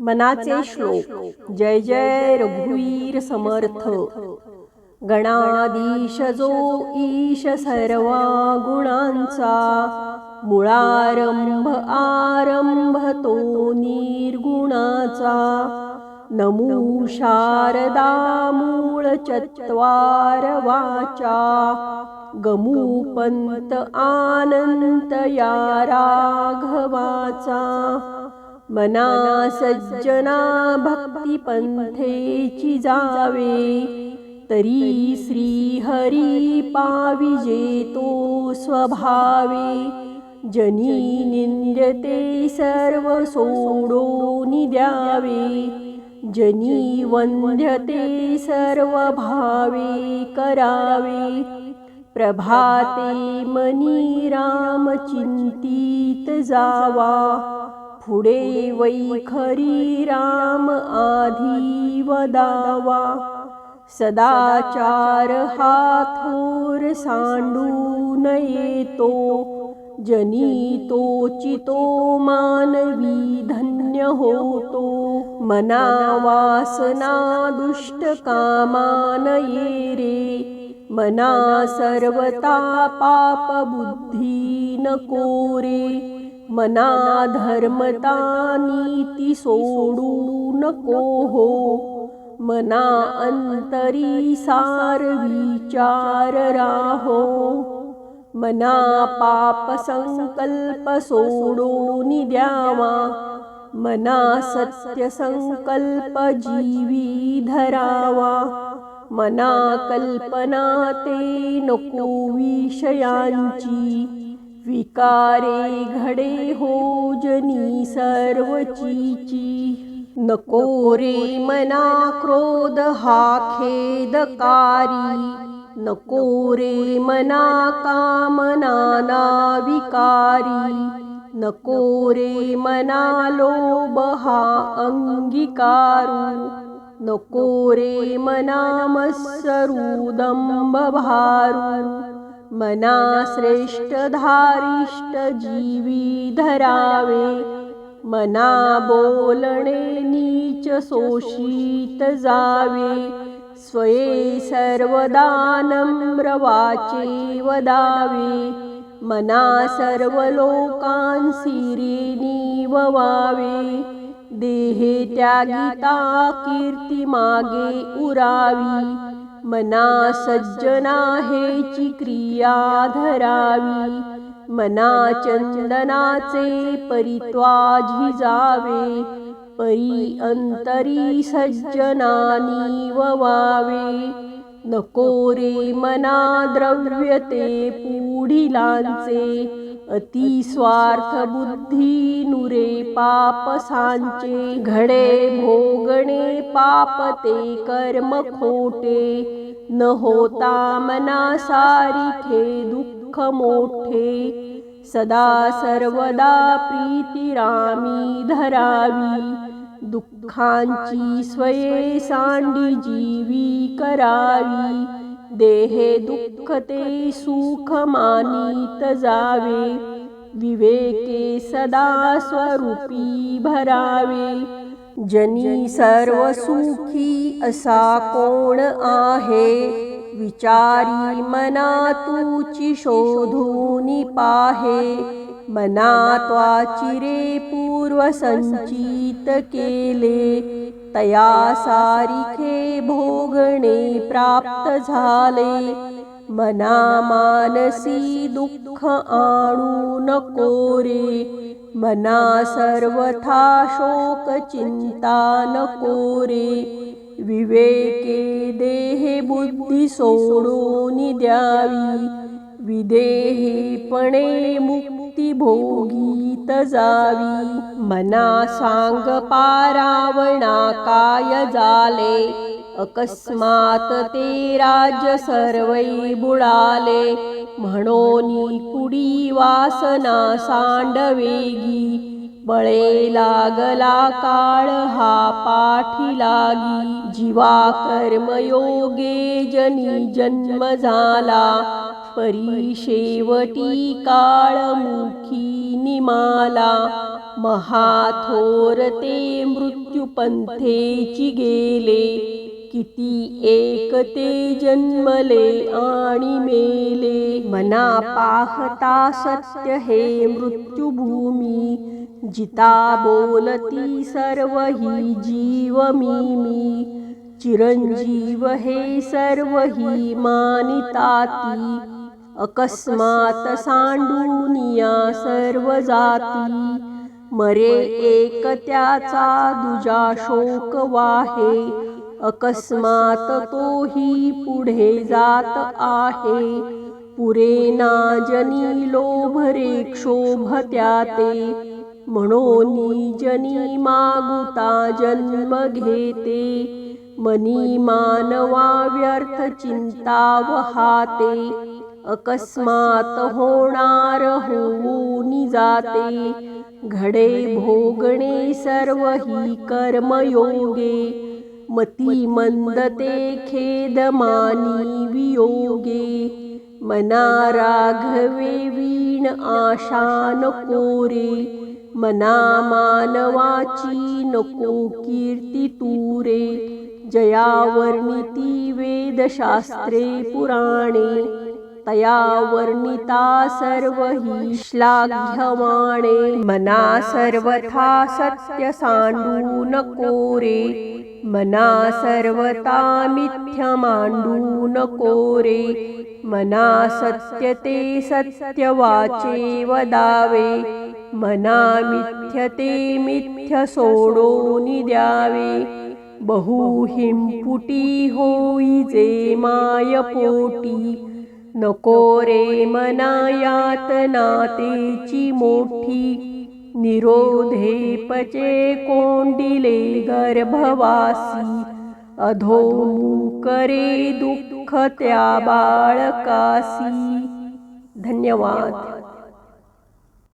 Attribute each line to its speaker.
Speaker 1: मनाचे श्लोक. जय जय रघुवीर समर्थ. गणाधीश जो ईश सर्वा गुणांचा. मुळारंभ आरंभ तो निर्गुणाचा. नमू शारदा मूळ चत्वार वाचा. गमू पंत आनंत या राघवाचा. मना सज्जना भक्ती पंथेची जावे तरी श्री हरी पाविजे तो स्वभावे। जनी निंद्यते सर्व सोडून द्यावे। जनी वंद्यते सर्व भावे करावे। प्रभाते मनी राम चिंतित जावा। पुढे वैखरी राम आधी वदावा. सदाचार हा थोर सांडून येतो. जनी तोचितो मानवी धन्य होतो. मना वासना दुष्ट कामान ये रे. मना सर्वता पाप बुद्धी नको रे. मना धर्मता नीती सोडू नको हो मना अंतरी सार विचार राहो? मना पाप संकल्प सोडून द्यावा? मना सत्य संकल्प जीवी धरावा? मना कल्पना ते नको विषयांची. विकारे घडे हो जनी सर्वचीची नको रे मना क्रोध हा खेदकारी. नको रे मना कामना विकारी नको रे मना लोभ हा अंगीकारू. नको रे मना मत्सरू दंभ भारू. मना श्रेष्ठ धारिष्ट जीवी धरावे मना बोलणे नीच शोषित जावे स्वये सर्वदा नम्र वाचे वदावे। मना सर्व लोकांसी रे निववावे। देहे त्यागिता कीर्ती मागे उरावी। मना सज्जना हेची क्रिया धरावी. मना चंदनाचे परित्वा झिजावे परी अंतरी सज्जनानी ववावे नको रे मना द्रव्यते पुढिलांचे. अति स्वार्थ बुद्धी नुरे पाप सांचे घडे भोगणे पाप ते कर्म खोटे न होता मना सारिखे दुःख मोठे सदा सर्वदा प्रीती रामी धरावी दुःखांची स्वये सांडी जीवी करावी देहे दुःख ते सुख मानित जावे। विवेके सदा स्वरूपी भरावे। जनी सर्व सुखी असा कोण आहे? विचारी मना तूची शोधून पाहे। मना त्वाचिरे पूर्व संचित केले। तया सारिखे भोगणे प्राप्त झाले. मना मानसी दुःख आणू नको रे. मना सर्वथा शोक चिंता नको रे. विवेके देहे बुद्धी सोडून द्यावी. विदेहीपणे मुक्ती भोगीत जावी. मना सांग पारावणा काय जाले. अकस्मात ते राज सर्वै बुडाले. म्हणोनी कुडी वासना सांडवेगी बळे लागला काळ हा पाठी लागी. जीवा कर्मयोगे जनी जन्म झाला. परी शेवटी काळमुखी निमाला महाथोर ते मृत्युपंथेची गेले. किती एक ते जन्मले आणि मेले. मना पाहता सत्य हे मृत्युभूमी. जिता बोलती सर्व ही जीव मी मी चिरंजीव हे सर्व ही मानिताती. अकस्मात सांडूनिया सर्व जाती मरे एक त्याचा दुजा शोक वाहे अकस्मात तोही पुढे जात आहे. पुरे ना जनी लोभरे क्षोभ त्याते म्हणून जनी मागुता जन्म घेते. मनी मानवा व्यर्थ चिंता वहाते अकस्मात होणार होऊन जाते. घडे भोगणे सर्व ही कर्मयोगे. मती मंदते खेद मानी वियोगे. मना राघवे वीण आशा कोरे मना मानवाची नको कीर्ती तुरे जयावर्णिती वेदशास्त्रे पुराणे. तया वर्णिता सर्व ही श्लाघ्यमाणे मना सर्वथा सत्य सांडू नको रे मना सर्वता मिथ्य मांडू नको रे मना सत्य ते सत्य वाचे वदावे मना मिथ्य ते मिथ्य सोडोनी द्यावे. बहु हिंपुटी होई जे माय पोटी. नको रे मना यातना मोठी. निरोधे पचे कोंडिले गर्भवासी. अधो करे दुःख त्या बाळकासी. धन्यवाद.